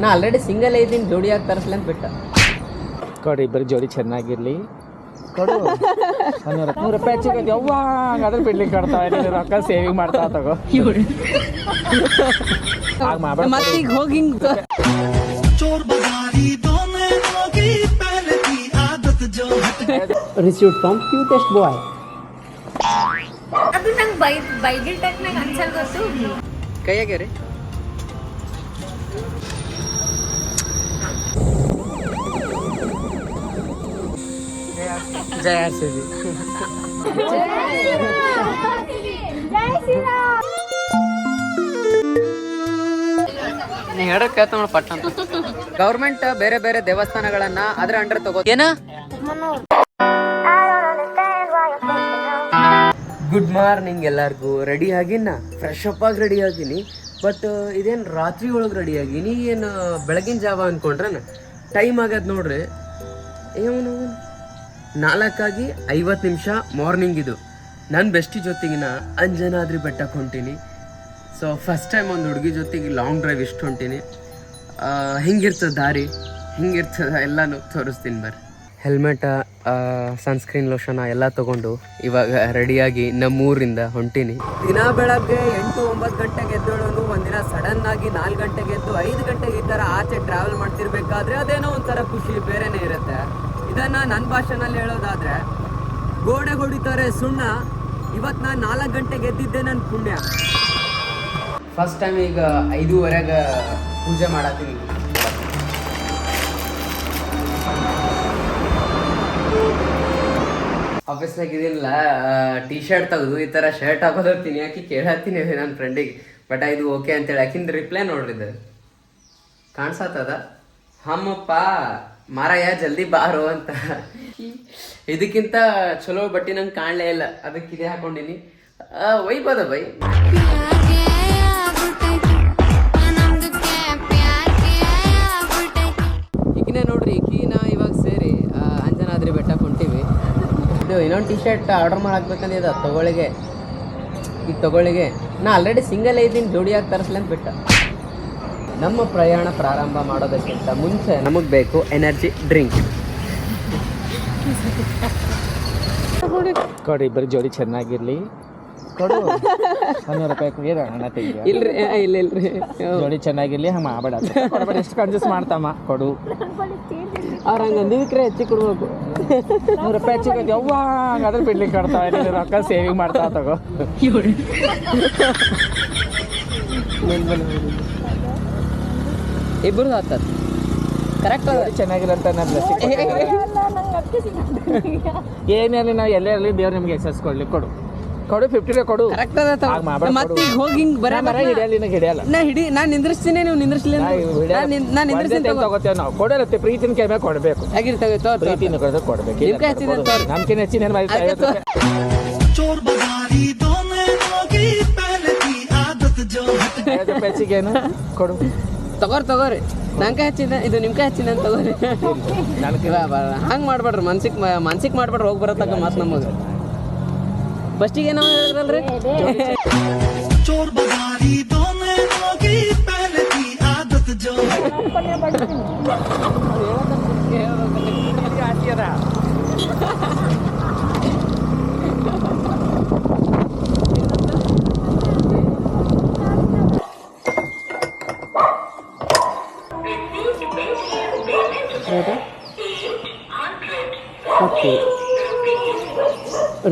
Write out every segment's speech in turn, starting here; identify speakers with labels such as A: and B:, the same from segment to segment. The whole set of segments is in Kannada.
A: ನಾ ಆಲ್ರೆಡಿ ಸಿಂಗಲ್ ಇದ್ದೀನಿ ಜೋಡಿಯಾಗಿ ತರಿಸ್ಲಿ ಅಂತ ಬಿಟ್ಟ.
B: ಕೊಡಿ ಇಬ್ಬರು ಜೋಡಿ ಚೆನ್ನಾಗಿರ್ಲಿ. ಕೊಡು. ನೂರ ರೂಪಾಯಿ ಹೆಚ್ಚಿಗೆ ಯವ್ವ ಹಂಗಾದ್ರೆ ಬಿಡ್ಲಿಕ್ಕೆ ಕೊಡ್ತಾವ. ರೊಕ್ಕ ಸೇವಿಂಗ್ ಮಾಡ್ತಾ ತಗೋ. ಹಾಗೆ ಮಾಡ್ಬೇಡ
A: ಮತ್ತೀಗ ಹೋಗಿ ಹಿಂಗ್ ರಿಸೀವ್ಡ್ ಫ್ರಮ್ ಕ್ಯೂಟೆಸ್ಟ್ ಬಾಯ್
C: ಅದು ನಂಗೆ ಬೈ ಬೈಗಿಲ್ ಟೆಕ್ನಾಗ ಅನ್ಸಲ್ ಗೊತ್ತು.
A: ಕೈಯಾಗೆ ರೀ
B: ಜಯ ಆರ್ ಸಿ ಬಿ
A: ನೀ ಹೇಳಕ್ ಕೇಳ್ತ ನೋಡ ಪಟ್ಟ ಅಂತ ಗೌರ್ಮೆಂಟ್ ಬೇರೆ ಬೇರೆ ದೇವಸ್ಥಾನಗಳನ್ನ ಅದ್ರ ಅಂಡರ್ ತಗೋ ಏನ? ಗುಡ್ ಮಾರ್ನಿಂಗ್ ಎಲ್ಲರಿಗೂ. ರೆಡಿ ಆಗಿನ ಫ್ರೆಶ್ ಅಪ್ ಆಗಿ ರೆಡಿ ಆಗಿನಿ. ಬಟ್ ಇದೇನು ರಾತ್ರಿ ಒಳಗೆ ರೆಡಿ ಆಗಿನಿ? ಏನು ಬೆಳಗಿನ ಜಾವ ಅನ್ಕೊಂಡ್ರೆ ಟೈಮ್ ಆಗದ್ ನೋಡ್ರಿ. ಏನು ನಾಲ್ಕಾಗಿ ಐವತ್ತು ನಿಮಿಷ ಮಾರ್ನಿಂಗ್ ಇದು. ನನ್ನ ಬೆಸ್ಟಿ ಜೊತೆಗಿನ ಅಂಜನಾದ್ರಿ ಬೆಟ್ಟಕ್ಕೆ ಹೊಂಟೀನಿ ಸೊ ಫಸ್ಟ್ ಟೈಮ್ ಒಂದು ಹುಡುಗಿ ಜೊತೆಗೆ ಲಾಂಗ್ ಡ್ರೈವ್ ಇಷ್ಟು ಹೊಂಟೀನಿ. ಹಿಂಗಿರ್ತದೆ ದಾರಿ? ಹಿಂಗಿರ್ತದ ಎಲ್ಲನೂ ತೋರಿಸ್ತೀನಿ ಬರ್ರಿ. ಹೆಲ್ಮೆಟ ಸನ್ಸ್ಕ್ರೀನ್ ಲೋಷನ ಎಲ್ಲ ತಗೊಂಡು ಇವಾಗ ರೆಡಿಯಾಗಿ ನಮ್ಮೂರಿಂದ ಹೊಂಟೀನಿ. ದಿನ ಬೆಳಗ್ಗೆ ಎಂಟು ಒಂಬತ್ತು ಗಂಟೆಗೆ ಎದ್ದೇಳೋನು, ಒಂದಿನ ಸಡನ್ ಆಗಿ ನಾಲ್ಕು ಗಂಟೆಗೆ ಎದ್ದು ಐದು ಗಂಟೆಗೆ ಈ ಥರ ಆಚೆ ಟ್ರಾವೆಲ್ ಮಾಡ್ತಿರ್ಬೇಕಾದ್ರೆ ಅದೇನೋ ಒಂಥರ ಖುಷಿ, ಬೇರೆನೇ ಇರುತ್ತೆ. ಇದನ್ನ ನನ್ನ ಭಾಷೆನಲ್ಲಿ ಹೇಳೋದಾದ್ರೆ, ಗೋಡೆ ಹೊಡಿತಾರೆ ಸುಣ್ಣ ಇವತ್ತು ನಾನು ನಾಲ್ಕು ಗಂಟೆಗೆ ಎದ್ದಿದ್ದೆ ನನ್ನ ಪುಣ್ಯ. ಫಸ್ಟ್ ಟೈಮ್ ಈಗ ಐದೂವರೆಗೆ ಪೂಜೆ ಮಾಡತ್ತೀನಿ. ಆಫೀಸ್ನಾಗ ಇದಿಲ್ಲ ಟಿ ಶರ್ಟ್ ತೆಗೆದು ಈ ಥರ ಶರ್ಟ್ ಹಾಕೋದು ಹಾಕಿ ಕೇಳತ್ತೀನಿ ನನ್ನ ಫ್ರೆಂಡಿಗೆ ಬಟ್ ಇದು ಓಕೆ ಅಂತೇಳಿ. ಯಾಕಿಂದ ರಿಪ್ಲೈ ನೋಡ್ರಿ ಇದು. ಕಾಣಿಸತ್ತದ? ಹಮ್ಮಪ್ಪ! ಮಾರಾಯ, ಜಲ್ದಿ ಬಾರೋ ಅಂತ. ಇದಕ್ಕಿಂತ ಚಲೋ ಬಟ್ಟೆ ನಂಗೆ ಕಾಣಲೇ ಇಲ್ಲ. ಅದಕ್ಕೆ ಇದೇ ಹಾಕೊಂಡಿನಿ. ಒಯ್ಬೋದ ಬೈ? ನೋಡ್ರಿ ನಾ ಇವಾಗ ಸೇರಿ ಅಂಜನಾದ್ರಿ ಬೆಟ್ಟಕ್ಕೆ ಇದು ಇನ್ನೊಂದು ಟಿ ಶರ್ಟ್ ಆರ್ಡರ್ ಮಾಡಾಕ್ಬೇಕಂದಿದ ತಗೊಳ್ಳಿಗೆ. ಈಗ ತಗೊಳ್ಳಿಗೆ. ನಾ ಆಲ್ರೆಡಿ ಸಿಂಗಲ್ ಇದ್ದೀನಿ ಜೋಡಿಯಾಗಿ ತರಿಸ್ಲಂತ ಬಿಟ್ಟ. ನಮ್ಮ ಪ್ರಯಾಣ ಪ್ರಾರಂಭ ಮಾಡೋದಕ್ಕಿಂತ ಮುಂಚೆ ನಮಗೆ ಬೇಕು ಎನರ್ಜಿ ಡ್ರಿಂಕ್
B: ಕೊಡಿ ಇಬ್ಬರು ಜೋಡಿ ಚೆನ್ನಾಗಿರ್ಲಿ. ಕೊಡು. ನೂರು ರೂಪಾಯಿ ಹಣ ತೆಗಿಯ
A: ಇಲ್ರಿ ಇಲ್ಲ ಇಲ್ರಿ.
B: ಜೋಡಿ ಚೆನ್ನಾಗಿರ್ಲಿ ಹಂಗೆ ಮಾಡಬೇಡ ಕೊಡಬೇಡ ಎಷ್ಟು ಕನ್ಸಸ್ ಮಾಡ್ತಮ್ಮ. ಕೊಡು.
A: ಅವ್ರ ಹಂಗೆ ಅಂದಿದ್ದಕ್ರೆ ಹೆಚ್ಚಿ ಕೊಡ್ಬೇಕು.
B: ನೂರು ರೂಪಾಯಿ ಹೆಚ್ಚಿಗೆ ಯವ್ವ ಹಂಗಾದ್ರೆ ಬಿಡ್ಲಿಕ್ಕೆ ಕೊಡ್ತಾವೆ ನೀನು ರೊಕ್ಕ ಸೇವಿಂಗ್ ಮಾಡ್ತಾವ ತಗೋ.
A: ಇಬ್ಬರು ಹತ್ತದ ಕರೆಕ್ಟ್ ಅದ
B: ಅಂತ ಚೆನ್ನಾಗಿರಂತ ನಾ ಬ್ಲೆಸ್ಸಿಂಗ್ ಏನಿರಲಿ ನಾವು ಎಲ್ಲೇ ಇರಲಿ ದೇವ್ರು ನಿಮ್ಗೆ ಎಕ್ಸಸ್ ಕೊಡ್ಲಿ ಕೊಡು. ಕೊಡು ಫಿಫ್ಟಿ ಕೊಡು.
A: ಕರೆಕ್ಟ್ ಅದ
B: ಮಾಡ್ಬೇಡ,
A: ಮತ್ತೆ ಈಗ ಹೋಗಿ ಹಿಂಗೆ ಬರ
B: ಮರ ಹಿಡಿಯಲ್ಲ ನಿನಗೆ ಹಿಡಿಯಲ್ಲ.
A: ನಾ ಹಿಡಿ ನಾ ನಿಂದ್ರಿಸ್ತೀನಿ ನೀವು ನಿಂದ್ರಿಸ್ಲಿ
B: ನಾ ಹಿಡಿಯಲ್ಲ.
A: ನಿಂದ್ರಿಸ್ತೀನಿ
B: ತಗೋತೇವೆ ನಾವು. ಕೊಡಲತ್ತೆ ಪ್ರೀತಿನ ಕೈ ಮೇಲೆ ಕೊಡಬೇಕು.
A: ಆಗಿರಿ ತಗೋ ತಗೋ ತಗೋ.
B: ಪ್ರೀತಿನ ಕೊಡೋದು ಕೊಡ್ಬೇಕು.
A: ನಿಮ್ ಕೈ ತೋರಿ.
B: ನಮ್ಕಿನ ಹೆಚ್ಚಿನ ಏನು ಮಾಡಿ ಹೆಚ್ಚಿಗೇನು ಕೊಡು.
A: ತಗೋರಿ ತಗೋರಿ. ನಂಗೆ ಹಚ್ಚಿದ ಇದು ನಿಮ್ಗೆ ಹಚ್ಚಿದ ಅಂತ ತಗೋರಿ.
B: ಹಂಗ
A: ಹಂಗೆ ಮಾಡ್ಬೇಡ್ರಿ ಮನ್ಸಿಗೆ ಮನ್ಸಿಗೆ ಮಾಡ್ಬೇಡ್ರಿ ಹೋಗಿ ಬರತ್ತಕ್ಕ ಮಾತ್ ನಮಗೆ. ಫಸ್ಟಿಗೆ ಏನೋ ಹೇಳಿದ್ರಲ್ರಿ?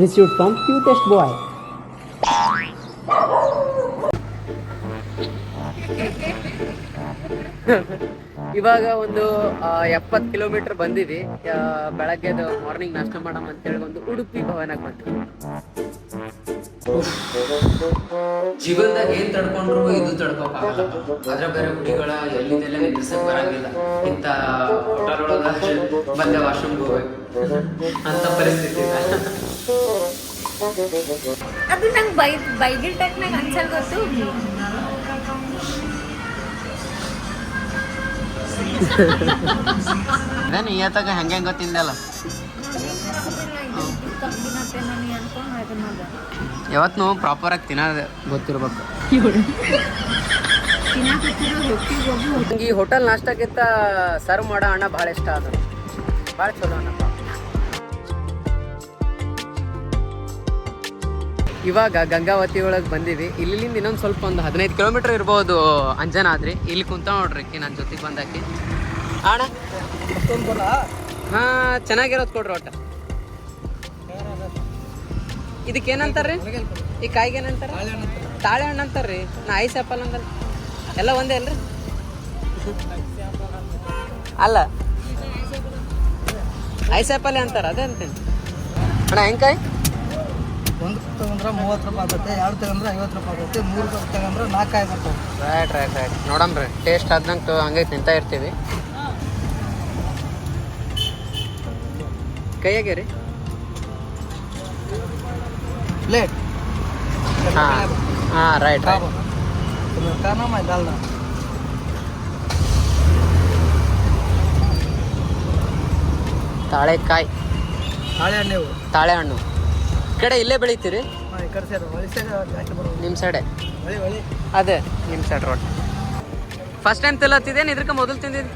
A: ರಿಸೀವ್ಡ್ from cutest ಬಾಯ್ ಇವಾಗ ಒಂದು ಎಪ್ಪತ್ತು ಕಿಲೋಮೀಟರ್ ಬಂದಿವಿ. ಬೆಳಗ್ಗೆದು ಮಾರ್ನಿಂಗ್ ನಾಷ್ಟ ಮಾಡಮ್ ಅಂತೇಳಿ ಒಂದು ಉಡುಪಿ ಭವನಕ್ಕೆ ಬಂದ್ವಿ. ಜೀವನದಾಗ ಏನ್ ತಡ್ಕೊಂಡ್ರು ಇದು ತಡ್ಕೋಕಾಗಲ್ಲ. ಅದ್ರ ಬೇರೆ ಹುಡುಗಳ ಎಲ್ಲಿದೆಲ್ಲ ನಿಲ್ಸಕ್ ಬರಂಗಿಲ್ಲ. ಇಂತ ಹೋಟೆಲ್ ಒಳಗ ಬಂದೆ ವಾಶ್ರೂಮ್ ಹೋಗ್ಬೇಕು. ಅಂತ ಪರಿಸ್ಥಿತಿ ಇದೆ.
C: ಅದು ನಂಗೆ ಬೈ ಬೈಬಿಲ್ ಟೆಕ್ನಾಗ ಅನ್ಸಲ್ ಗೊತ್ತು.
A: ನಾನು ಇವತ್ತಾಗ ಹೆಂಗೆ ಗೊತ್ತಿಂದಲ್ಲ ಯಾವತ್ತು ಪ್ರಾಪರ್ ಆಗಿ ತಿನ್ನೋದು ಗೊತ್ತಿರ್ಬೇಕು. ಈ ಹೋಟೆಲ್ ನಾಷ್ಟಕ್ಕಿಂತ ಸರ್ವ್ ಮಾಡೋ ಅಣ್ಣ ಭಾಳ ಇಷ್ಟ ಅದು. ಭಾಳ ಚಲೋ ಅಣ್ಣಪ್ಪ ಇವಾಗ ಗಂಗಾವತಿ ಒಳಗೆ ಬಂದೀವಿ. ಇಲ್ಲಿಂದ ಇನ್ನೊಂದು ಸ್ವಲ್ಪ ಒಂದು ಹದಿನೈದು ಕಿಲೋಮೀಟರ್ ಇರ್ಬೋದು ಅಂಜನಾದ್ರಿ ಇಲ್ಲಿ ಕುಂತ ನೋಡ್ರಿ ನನ್ನ ಜೊತೆಗೆ ಬಂದಾಕಿ ಅಣ್ಣ? ಹಾಂ, ಚೆನ್ನಾಗಿರೋದು ಕೊಡ್ರಿ ಒಟ್ಟ. ಇದಕ್ಕೆ ಏನಂತಾರ್ರಿ? ಈ ಕಾಯಿಗೆ ಏನಂತಾರ? ತಾಳೆ ಹಣ್ಣು ಅಂತಾರ್ರಿ. ನಾ ಐಸ್ ಆ್ಯಪಲ್ ಅಂದ್ರ ಎಲ್ಲ ಒಂದೇ ಅಲ್ರಿ? ಅಲ್ಲ. ಐಸ್ ಆ್ಯಪಲ್ ಅಂತಾರ, ಅದೇ ಅಂತೀನಿ. ಅಣ್ಣ
D: ಒಂದು ತಗೊಂಡ್ರೆ ಮೂವತ್ತು ರೂಪಾಯಿ ಆಗುತ್ತೆ ಎರಡು ತಗೊಂಡ್ರೆ ಐವತ್ತು ರೂಪಾಯಿ ಆಗುತ್ತೆ ಮೂರು ಕಪ್ ತಗೊಂಡ್ರೆ ನಾಲ್ಕು ಐದು
A: ರೈಟ್ ರೈಟ್ ರೈಟ್ ನೋಡಮ್ರಿ ಟೇಸ್ಟ್ ಆದಂಗೆ ಹಂಗೆ ತಿಂತಾ ಇರ್ತೀವಿ. ಕೈಯಾಗೆ ರೀ?
D: ಪ್ಲೇಟ್
A: ಹಾಂ. ಹಾಂ ರೈಟ್ ರೈಟ್ ತಾಳೆಕಾಯಿ. ತಾಳೆಹಣ್ಣು ತಾಳೆಹಣ್ಣು. ಕಡೆ ಇಲ್ಲೇ ಬೆಳಿತೀರಿ? ನಿಮ್ಮ ಸೈಡೆ ಅದೇ ನಿಮ್ಮ ಸೈಡ್ ರೋಡ್ ಫಸ್ಟ್ ಟೈಮ್ ತಿಲ್ಲತ್ತಿದ್ದೇನು ಇದ್ರಕ ಮೊದಲು ತಿಂದಿದ್ದು?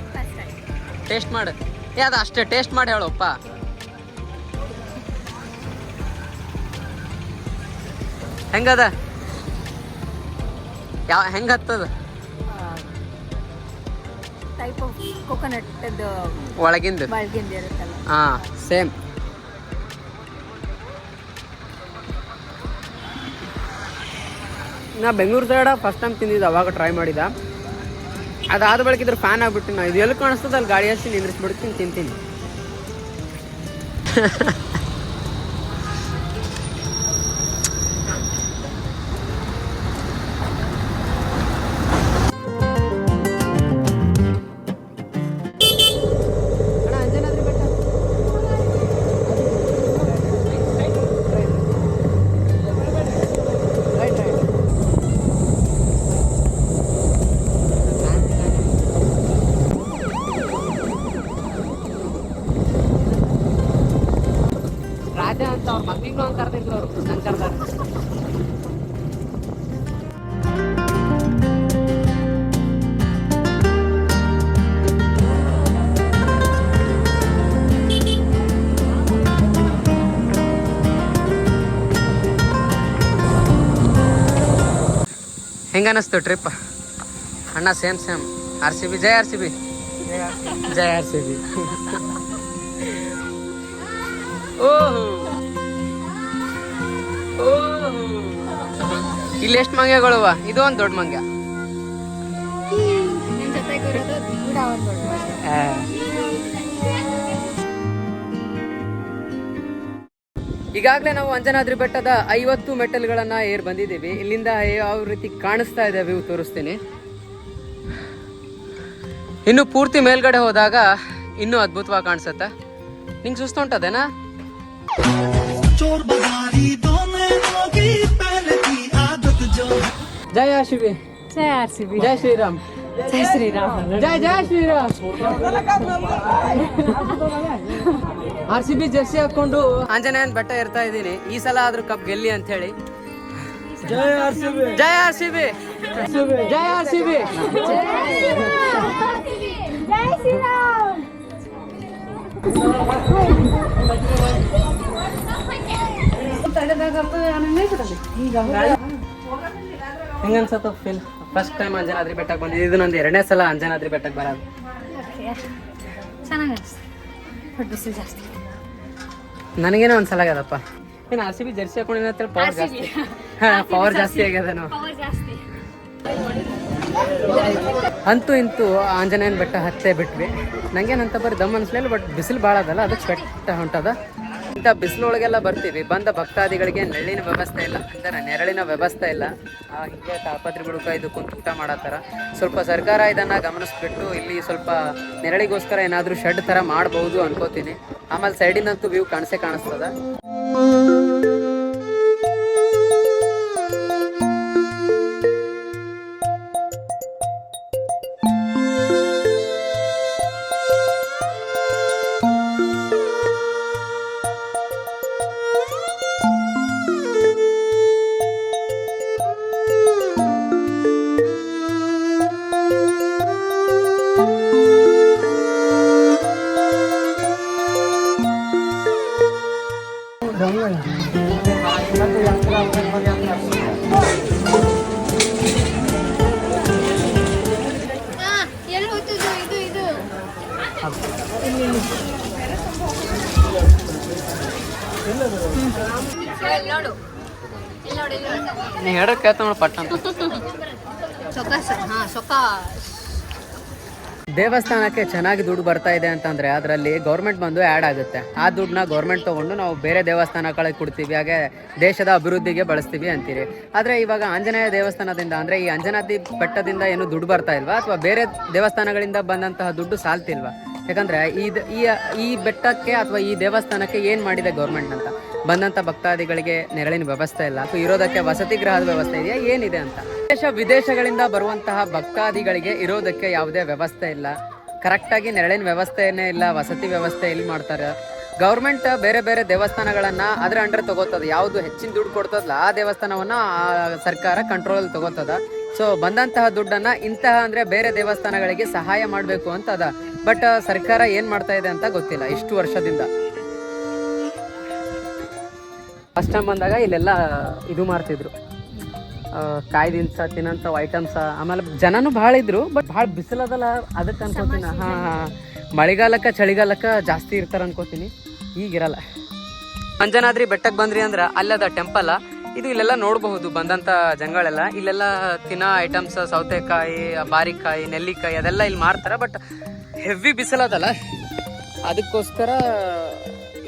A: ಟೇಸ್ಟ್ ಮಾಡು. ಏ ಅದು ಅಷ್ಟೇ ಟೇಸ್ಟ್ ಮಾಡಿ ಹೇಳಪ್ಪ. ಹೆಂಗದ? ಯಾವ ಹೆಂಗೆ ಹತ್ತದ?
C: ಟೈಪ್ ಆಫ್ ಕೊಕೊನಟ್
A: ಒಳಗಿಂದ. ಹಾಂ ಸೇಮ್ ನಾ ಬೆಂಗ್ಳೂರು ಸೈಡ ಫಸ್ಟ್ ಟೈಮ್ ತಿಂದಿದ್ದು ಅವಾಗ ಟ್ರೈ ಮಾಡಿದ. ಅದಾದ ಬಳಿಕ ಇದ್ರ ಫ್ಯಾನ್ ಆಗ್ಬಿಟ್ಟು ನಾ ಇದು ಎಲ್ಲಿ ಕಾಣಿಸ್ತದೆ ಅಲ್ಲಿ ಗಾಡಿ ಹಚ್ಚಿ ನಿಂದ್ರಿಸ್ಬಿಡ್ತೀನಿ, ತಿಂತೀನಿ. ಹೆಂಗ ಅನಿಸ್ತು ಟ್ರಿಪ್ ಅಣ್ಣ same same R C B ಜೈ ಆರ್ ಸಿ ಬಿ ಜೈ ಆರ್ ಸಿ ಬಿ ಓಹೋ. ಓಹೋ. ಇಲ್ಲಿ ಎಷ್ಟು ಮಂಗ್ಯಗಳವ? ಇದು ಒಂದು ದೊಡ್ಡ ಮಂಗ್ಯ. ಈಗಾಗಲೇ ನಾವು ಅಂಜನಾದ್ರಿ ಬೆಟ್ಟದ ಐವತ್ತು ಮೆಟ್ಟಲ್ಗಳನ್ನ ಏರ್ ಬಂದಿದ್ದೀವಿ. ಇಲ್ಲಿಂದ ಯಾವ ರೀತಿ ಕಾಣಿಸ್ತಾ ಇದೆ ವ್ಯೂ ತೋರಿಸ್ತೀನಿ. ಇನ್ನು ಪೂರ್ತಿ ಮೇಲ್ಗಡೆ ಹೋದಾಗ ಇನ್ನೂ ಅದ್ಭುತವಾಗಿ ಕಾಣಿಸುತ್ತೆ. ನಿಂಗೆ ಸುಸ್ತು ಉಂಟದೇನಾ? ಜಯ ಶಿವಿ.
C: ಜಯ ಆರ್ ಸಿ ಬಿ
A: ಜೈ ಶ್ರೀರಾಮ್.
C: ಜಯ ಶ್ರೀರಾಮ್.
A: ಜಯ ಜೈ Shriram. R C B jersey ಹಾಕೊಂಡು ಆಂಜನೇಯನ್ ಬೆಟ್ಟ ಇರ್ತಾ ಇದ್ದೀನಿ. ಈ ಸಲ ಆದ್ರೂ ಕಪ್ ಗೆಲ್ಲಿ ಅಂತ ಹೇಳಿ.
D: ಜಯ ಆರ್ ಸಿ ಬಿ.
A: ಜಯ ಆರ್ ಸಿ ಬಿ. ಜಯ ಆರ್ ಸಿ ಬಿ. ಹೆಂಗನ್ಸತ್ತ ಫೀಲ್. ಫಸ್ಟ್ ಟೈಮ್ ಅಂಜನಾದ್ರಿ ಬೆಟ್ಟಕ್ಕೆ ಬಂದಿದ್ದು ಇದು ನಂದು ಎರಡನೇ ಸಲ ಅಂಜನಾದ್ರಿ ಬೆಟ್ಟಕ್ಕೆ ಬರೋದು.
C: ಚೆನ್ನಾಗಿ ಜಾಸ್ತಿ
A: ನನಗೇನೋ ಒಂದ್ಸಲ ಆಗ್ಯದಪ್ಪ ಏನು ಆರ್ ಸಿ ಬಿ ಜರ್ಸಿ ಹಾಕೊಂಡಿನ ಪವರ್ ಜಾಸ್ತಿ. ಹಾ ಪವರ್ ಜಾಸ್ತಿ. ಆಗ್ಯದೇನೋ ಅಂತೂ ಇಂತೂ ಆಂಜನೇಯನ ಬೆಟ್ಟ ಹತ್ತೇ ಬಿಟ್ವಿ. ನಂಗೇನಂತ ಬರೀ ದಮ್ ಅನ್ಸ್ಲಿಲ್ಲ ಬಟ್ ಬಿಸಿಲು ಭಾಳ ಅದಲ್ಲ ಅದಕ್ಕೆ ಸ್ವೆಟ್ ಹೊಂಟದ. ಇಂಥ ಬಿಸಿಲೊಳಗೆಲ್ಲ ಬರ್ತೀವಿ. ಬಂದ ಭಕ್ತಾದಿಗಳಿಗೆ ನೆರಳಿನ ವ್ಯವಸ್ಥೆ ಇಲ್ಲ. ಅಂದರೆ ನೆರಳಿನ ವ್ಯವಸ್ಥೆ ಇಲ್ಲ. ಹೀಗೆ ತಾಪತ್ರಿ ಬುಡಕ ಇದು ಕುಂತು ಊಟ ಮಾಡತ್ತಾರ ಸ್ವಲ್ಪ ಸರ್ಕಾರ ಇದನ್ನ ಗಮನಿಸ್ಬಿಟ್ಟು ಇಲ್ಲಿ ಸ್ವಲ್ಪ ನೆರಳಿಗೋಸ್ಕರ ಏನಾದರೂ ಶೆಡ್ ಥರ ಮಾಡ್ಬೋದು ಅನ್ಕೋತೀನಿ. ಆಮೇಲೆ ಸೈಡಿನಂತೂ ವ್ಯೂ ಕಾಣಿಸೇ ಕಾಣಿಸ್ತದ. ನೀ ಹೇಳಕ್ ಕೇಳ್ತ ನೋಡಿ ಪಟ್ಟ ದೇವಸ್ಥಾನಕ್ಕೆ ಚೆನ್ನಾಗಿ ದುಡ್ಡು ಬರ್ತಾ ಇದೆ ಅಂತಂದ್ರೆ ಅದರಲ್ಲಿ ಗೌರ್ಮೆಂಟ್ ಬಂದು ಆ್ಯಡ್ ಆಗುತ್ತೆ. ಆ ದುಡ್ಡನ್ನ ಗೌರ್ಮೆಂಟ್ ತಗೊಂಡು ನಾವು ಬೇರೆ ದೇವಸ್ಥಾನಗಳಿಗೆ ಕೊಡ್ತೀವಿ ಹಾಗೆ ದೇಶದ ಅಭಿವೃದ್ಧಿಗೆ ಬಳಸ್ತೀವಿ ಅಂತೀರಿ. ಆದರೆ ಇವಾಗ ಆಂಜನೇಯ ದೇವಸ್ಥಾನದಿಂದ ಅಂದರೆ ಈ ಅಂಜನಾದ್ರಿ ಬೆಟ್ಟದಿಂದ ಏನು ದುಡ್ಡು ಬರ್ತಾ ಇಲ್ವಾ? ಅಥವಾ ಬೇರೆ ದೇವಸ್ಥಾನಗಳಿಂದ ಬಂದಂತಹ ದುಡ್ಡು ಸಾಲ್ತಿಲ್ವಾ? ಯಾಕಂದ್ರೆ ಇದು ಈ ಈ ಬೆಟ್ಟಕ್ಕೆ ಅಥವಾ ಈ ದೇವಸ್ಥಾನಕ್ಕೆ ಏನು ಮಾಡಿದೆ ಗೌರ್ಮೆಂಟ್ ಅಂತ? ಬಂದಂಥ ಭಕ್ತಾದಿಗಳಿಗೆ ನೆರಳಿನ ವ್ಯವಸ್ಥೆ ಇಲ್ಲ, ಅಥವಾ ಇರೋದಕ್ಕೆ ವಸತಿ ಗೃಹದ ವ್ಯವಸ್ಥೆ ಇದೆಯಾ? ಏನಿದೆ ಅಂತ? ದೇಶ ವಿದೇಶಗಳಿಂದ ಬರುವಂತಹ ಭಕ್ತಾದಿಗಳಿಗೆ ಇರೋದಕ್ಕೆ ಯಾವುದೇ ವ್ಯವಸ್ಥೆ ಇಲ್ಲ. ಕರೆಕ್ಟಾಗಿ ನೆರಳಿನ ವ್ಯವಸ್ಥೆನೇ ಇಲ್ಲ, ವಸತಿ ವ್ಯವಸ್ಥೆ ಎಲ್ಲಿ ಮಾಡ್ತಾರೆ? ಗೌರ್ಮೆಂಟ್ ಬೇರೆ ಬೇರೆ ದೇವಸ್ಥಾನಗಳನ್ನ ಅದರ ಅಂಡರ್ ತಗೋತದ. ಯಾವುದು ಹೆಚ್ಚಿನ ದುಡ್ಡು ಕೊಡ್ತದಲ್ಲ, ಆ ದೇವಸ್ಥಾನವನ್ನ ಆ ಸರ್ಕಾರ ಕಂಟ್ರೋಲ್ ತಗೋತದ. ಸೊ ಬಂದಂತಹ ದುಡ್ಡನ್ನ ಇಂತಹ ಅಂದ್ರೆ ಬೇರೆ ದೇವಸ್ಥಾನಗಳಿಗೆ ಸಹಾಯ ಮಾಡಬೇಕು ಅಂತ ಅದ. ಬಟ್ ಸರ್ಕಾರ ಏನ್ ಮಾಡ್ತಾ ಇದೆ ಅಂತ ಗೊತ್ತಿಲ್ಲ ಇಷ್ಟು ವರ್ಷದಿಂದ. ಫಸ್ಟ್ ಟೈಮ್ ಬಂದಾಗ ಇಲ್ಲೆಲ್ಲ ಇದು ಮಾಡ್ತಿದ್ರು. ಕಾಯಿ ದಿನ್ಸ ತಿನ್ನಂಥವು ಐಟಮ್ಸ ಆಮೇಲೆ ಜನನು ಭಾಳ ಇದ್ರು ಬಟ್ ಭಾಳ ಬಿಸಿಲದಲ್ಲ ಅದಕ್ಕೆ ಅನ್ಕೋತೀನಿ. ಹಾ ಹಾ ಮಳೆಗಾಲಕ್ಕೆ ಚಳಿಗಾಲಕ್ಕೆ ಜಾಸ್ತಿ ಇರ್ತಾರ ಅನ್ಕೋತೀನಿ. ಈಗಿರಲ್ಲ. ಅಂಜನಾದ್ರಿ ಬೆಟ್ಟಕ್ಕೆ ಬಂದ್ರಿ ಅಂದ್ರೆ ಅಲ್ಲದ ಟೆಂಪಲ್ ಇದು ಇಲ್ಲೆಲ್ಲ ನೋಡಬಹುದು ಬಂದಂತ ಜನಗಳೆಲ್ಲ ಇಲ್ಲೆಲ್ಲ ತಿನ್ನೋ ಐಟಮ್ಸ್ ಸೌತೆಕಾಯಿ ಬಾರಿಕಾಯಿ ನೆಲ್ಲಿಕಾಯಿ ಅದೆಲ್ಲ ಇಲ್ಲಿ ಮಾರ್ತಾರೆ ಬಟ್ ಹೆವಿ ಬಿಸಿಲದಲ್ಲ ಅದಕ್ಕೋಸ್ಕರ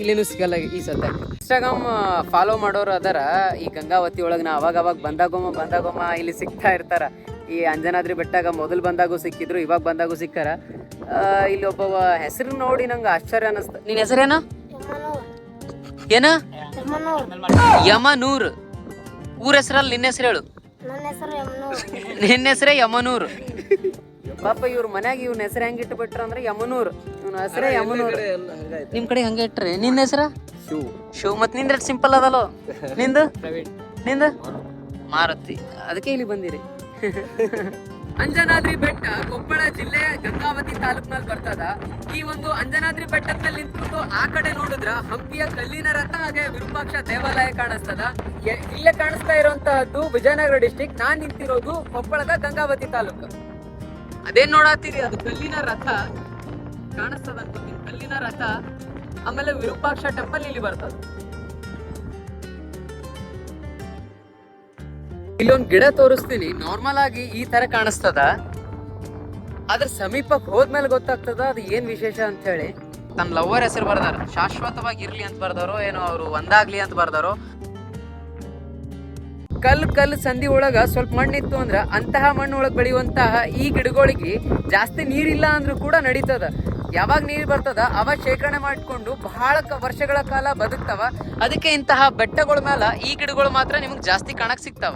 A: ಇಲ್ಲಿನೂ ಸಿಗಲ್ಲ ಈ ಸದ್ಯ. ಇನ್ಸ್ಟಾಗ್ರಾಮ್ ಫಾಲೋ ಮಾಡೋರು ಅದರ. ಈ ಗಂಗಾವತಿ ಒಳಗೆ ನಾ ಅವಾಗ ಅವಾಗ ಬಂದಾಗೊಮ್ಮ ಬಂದಾಗೊಮ್ಮ ಇಲ್ಲಿ ಸಿಗ್ತಾ ಇರ್ತಾರ. ಈ ಅಂಜನಾದ್ರಿ ಬೆಟ್ಟಾಗ ಮೊದಲು ಬಂದಾಗೂ ಸಿಕ್ಕಿದ್ರು ಇವಾಗ ಬಂದಾಗೂ ಸಿಕ್ಕಾರ. ಇಲ್ಲಿ ಒಬ್ಬ ಹೆಸರು ನೋಡಿ ನಂಗೆ ಆಶ್ಚರ್ಯ ಅನಿಸ್ತ ನಿನ್ನ ಹೆಸರೇನ? ಏನ? ಯಮನೂರ್. ಊರ ಹೆಸರಲ್ಲಿ ನಿನ್ನ ಹೆಸರು ಹೇಳು. ನಿನ್ನ ಹೆಸರೇ ಯಮನೂರ್. ಪಾಪ ಇವ್ರ ಮನ್ಯಾಗ ಇವ್ನ ಹೆಸರು ಹೆಂಗ್ ಇಟ್ಬಿಟ್ರ ಅಂದ್ರೆ ಯಮನೂರ್. ಇವ್ನ ಹೆಸರೇ ಯಮನೂರ್. ನಿಮ್ ಕಡೆ ಹಂಗೆ ಇಟ್ರಿ? ನಿನ್ನ ಹೆಸರ? ಶಿವ್ ಶಿವ್ ಮತ್ ನಿಂದ್ರೆ ಸಿಂಪಲ್ ಅದಲ್ಲೋ. ನಿಂದು? ನಿಂದು? ಮಾರುತಿ. ಅದಕ್ಕೆ ಇಲ್ಲಿ ಬಂದಿರಿ. ಅಂಜನಾದ್ರಿ ಬೆಟ್ಟ ಕೊಪ್ಪಳ ಜಿಲ್ಲೆ ಗಂಗಾವತಿ ತಾಲೂಕ್ನಲ್ಲಿ ಬರ್ತದ. ಈ ಒಂದು ಅಂಜನಾದ್ರಿ ಬೆಟ್ಟದಲ್ಲಿ ನಿಂತ್ಬಿಟ್ಟು ಆ ಕಡೆ ನೋಡಿದ್ರ ಹಂಪಿಯ ಕಲ್ಲಿನ ರಥ ಹಾಗೆ ವಿರೂಪಾಕ್ಷ ದೇವಾಲಯ ಕಾಣಿಸ್ತದ. ಇಲ್ಲೇ ಕಾಣಿಸ್ತಾ ಇರುವಂತಹದ್ದು ವಿಜಯನಗರ ಡಿಸ್ಟಿಕ್. ನಾನ್ ನಿಂತಿರೋದು ಕೊಪ್ಪಳದ ಗಂಗಾವತಿ ತಾಲೂಕು. ಅದೇನ್ ನೋಡತ್ತೀರಿ ಅದು ಕಲ್ಲಿನ ರಥ ಕಾಣಿಸ್ತದ ಕಲ್ಲಿನ ರಥ ಆಮೇಲೆ ವಿರೂಪಾಕ್ಷ ಟೆಂಪಲ್ ಇಲ್ಲಿ ಬರ್ತದ. ಇಲ್ಲೊಂದ್ ಗಿಡ ತೋರಿಸ್ತೀನಿ. ನಾರ್ಮಲ್ ಆಗಿ ಈ ತರ ಕಾಣಿಸ್ತದ. ಅದ್ರ ಸಮೀಪಕ್ಕೆ ಹೋದ್ಮೇಲೆ ಗೊತ್ತಾಗ್ತದ, ಅದು ಏನ್ ವಿಶೇಷ ಅಂತ ಹೇಳಿ ತನ್ನ ಲವರ್ ಹೆಸರು ಬರ್ದಾರ. ಶಾಶ್ವತವಾಗಿ ಇರ್ಲಿ ಅಂತ ಬರ್ದಾರೋ ಏನೋ ಅವರು ಒಂದಾಗ್ಲಿ ಅಂತ ಬರ್ದಾರೋ. ಕಲ್ ಕಲ್ ಸಂಧಿ ಒಳಗ ಸ್ವಲ್ಪ ಮಣ್ಣಿತ್ತು ಅಂದ್ರ ಅಂತಹ ಮಣ್ಣು ಒಳಗೆ ಬೆಳೆಯುವಂತಹ ಈ ಗಿಡಗಳಿಗೆ ಜಾಸ್ತಿ ನೀರಿಲ್ಲ ಅಂದ್ರೂ ಕೂಡ ನಡೀತದ. ಯಾವಾಗ ನೀರು ಬರ್ತದ ಅವಾಗ ಶೇಖರಣೆ ಮಾಡಿಕೊಂಡು ಬಹಳ ವರ್ಷಗಳ ಕಾಲ ಬದುಕ್ತಾವ. ಅದಕ್ಕೆ ಇಂತಹ ಬೆಟ್ಟಗಳ ಮೇಲೆ ಈ ಗಿಡಗಳು ಮಾತ್ರ ನಿಮಗೆ ಜಾಸ್ತಿ ಕಾಣಕ್ ಸಿಗ್ತಾವ.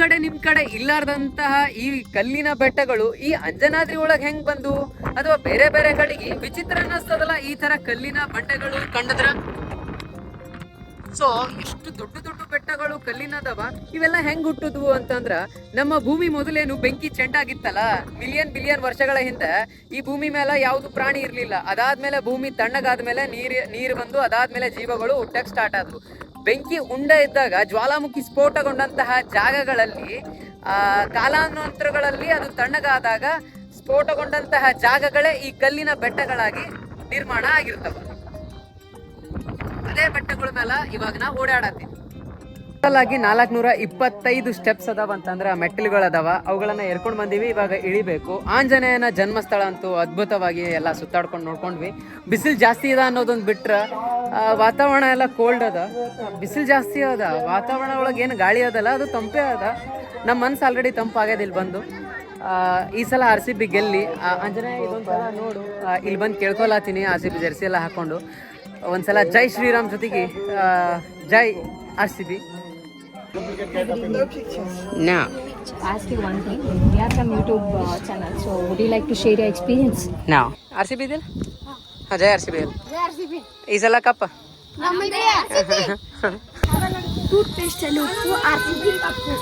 A: ಕಡೆ, ನಿಮ್ ಕಡೆ ಇಲ್ಲಾರ್ದಂತಹ ಈ ಕಲ್ಲಿನ ಬೆಟ್ಟಗಳು ಈ ಅಂಜನಾದ್ರಿ ಒಳಗ್ ಹೆಂಗ್ ಬಂದು? ಅಥವಾ ಬೇರೆ ಬೇರೆ ಕಡೆಗೆ ವಿಚಿತ್ರ ಅನ್ನಿಸ್ತದಲ್ಲ ಈ ತರ ಕಲ್ಲಿನ ಬಂಡೆಗಳು ಕಂಡದ್ರ? ಸೊ ಎಷ್ಟು ದೊಡ್ಡ ದೊಡ್ಡ ಬೆಟ್ಟಗಳು ಕಲ್ಲಿನದವ, ಇವೆಲ್ಲ ಹೆಂಗ್ ಹುಟ್ಟುದ್ವು ಅಂತಂದ್ರ ನಮ್ಮ ಭೂಮಿ ಮೊದಲೇನು ಬೆಂಕಿ ಚೆಂಡಾಗಿತ್ತಲ್ಲ? ಮಿಲಿಯನ್ ಬಿಲಿಯನ್ ವರ್ಷಗಳ ಹಿಂದೆ ಈ ಭೂಮಿ ಮೇಲೆ ಯಾವ್ದು ಪ್ರಾಣಿ ಇರ್ಲಿಲ್ಲ. ಅದಾದ್ಮೇಲೆ ಭೂಮಿ ತಣ್ಣಗಾದ್ಮೇಲೆ ನೀರ್, ನೀರು ಬಂದು ಅದಾದ್ಮೇಲೆ ಜೀವಗಳು ಹುಟ್ಟಕ್ ಸ್ಟಾರ್ಟ್ ಆದ್ವು. ಬೆಂಕಿ ಉಂಡ ಇದ್ದಾಗ ಜ್ವಾಲಾಮುಖಿ ಸ್ಫೋಟಗೊಂಡಂತಹ ಜಾಗಗಳಲ್ಲಿ ಕಾಲಾನಂತರಗಳಲ್ಲಿ ಅದು ತಣ್ಣಗಾದಾಗ ಸ್ಫೋಟಗೊಂಡಂತಹ ಜಾಗಗಳೇ ಈ ಕಲ್ಲಿನ ಬೆಟ್ಟಗಳಾಗಿ ನಿರ್ಮಾಣ ಆಗಿರ್ತವೆ. ಅದೇ ಬೆಟ್ಟಗಳ ಮೇಲೆ ಇವಾಗ ನಾವು ಓಡಾಡತ್ತೀವಿ. ಟೋಟಲ್ ಆಗಿ ನಾಲ್ಕುನೂರ ಇಪ್ಪತ್ತೈದು ಸ್ಟೆಪ್ಸ್ ಅದಾವ ಅಂತಂದ್ರೆ ಮೆಟ್ಟಿಲುಗಳು ಅದಾವ. ಅವುಗಳನ್ನ ಎರ್ಕೊಂಡು ಬಂದಿವಿ, ಇವಾಗ ಇಳಿಬೇಕು. ಆಂಜನೇಯನ ಜನ್ಮಸ್ಥಳ ಅಂತೂ ಅದ್ಭುತವಾಗಿ ಎಲ್ಲ ಸುತ್ತಾಡ್ಕೊಂಡು ನೋಡ್ಕೊಂಡ್ವಿ. ಬಿಸಿಲು ಜಾಸ್ತಿ ಅದ ಅನ್ನೋದೊಂದು ಬಿಟ್ರೆ ವಾತಾವರಣ ಎಲ್ಲ ಕೋಲ್ಡ್ ಅದ. ಬಿಸಿಲು ಜಾಸ್ತಿ ಅದ, ವಾತಾವರಣ ಒಳಗೆ ಏನು ಗಾಳಿ ಅದಲ್ಲ, ಅದು ತಂಪೇ ಅದ. ನಮ್ಮ ಮನ್ಸು ಆಲ್ರೆಡಿ ತಂಪಾಗ್ಯದ ಇಲ್ಲಿ ಬಂದು. ಈ ಸಲ ಆರ್ ಸಿ ಬಿ ಗೆಲ್ಲಿ. ಆಂಜನೇಯ ಇದೊಂದ್ಸಲ ನೋಡು ಇಲ್ಲಿ ಬಂದು ಕೇಳ್ಕೊಲಾತೀನಿ ಆರ್ ಸಿ ಬಿ ಜೆರ್ಸಿ ಎಲ್ಲ ಹಾಕೊಂಡು. ಒಂದ್ಸಲ ಜೈ ಶ್ರೀರಾಮ್ ಜೊತೆಗೆ ಜೈ R C B. ನಾ
E: ask you one thing. We are from YouTube uh, channel, so would you like to share your experience?
A: ನಾವು ಆರ್ ಸಿ ಬಿ ಇದೆಯಲ್ಲ ಹಾಂ ಜೈ ಆರ್ ಸಿ ಬಿ ಈ ಸಲ ಕಪ್ಪ
C: ಟೂತ್ ಪೇಸ್ಟ್ ಅಲ್ಲಿ ಉಪ್ಪು ಆರ್ ಸಿ ಬಿ ಕಪ್ಪು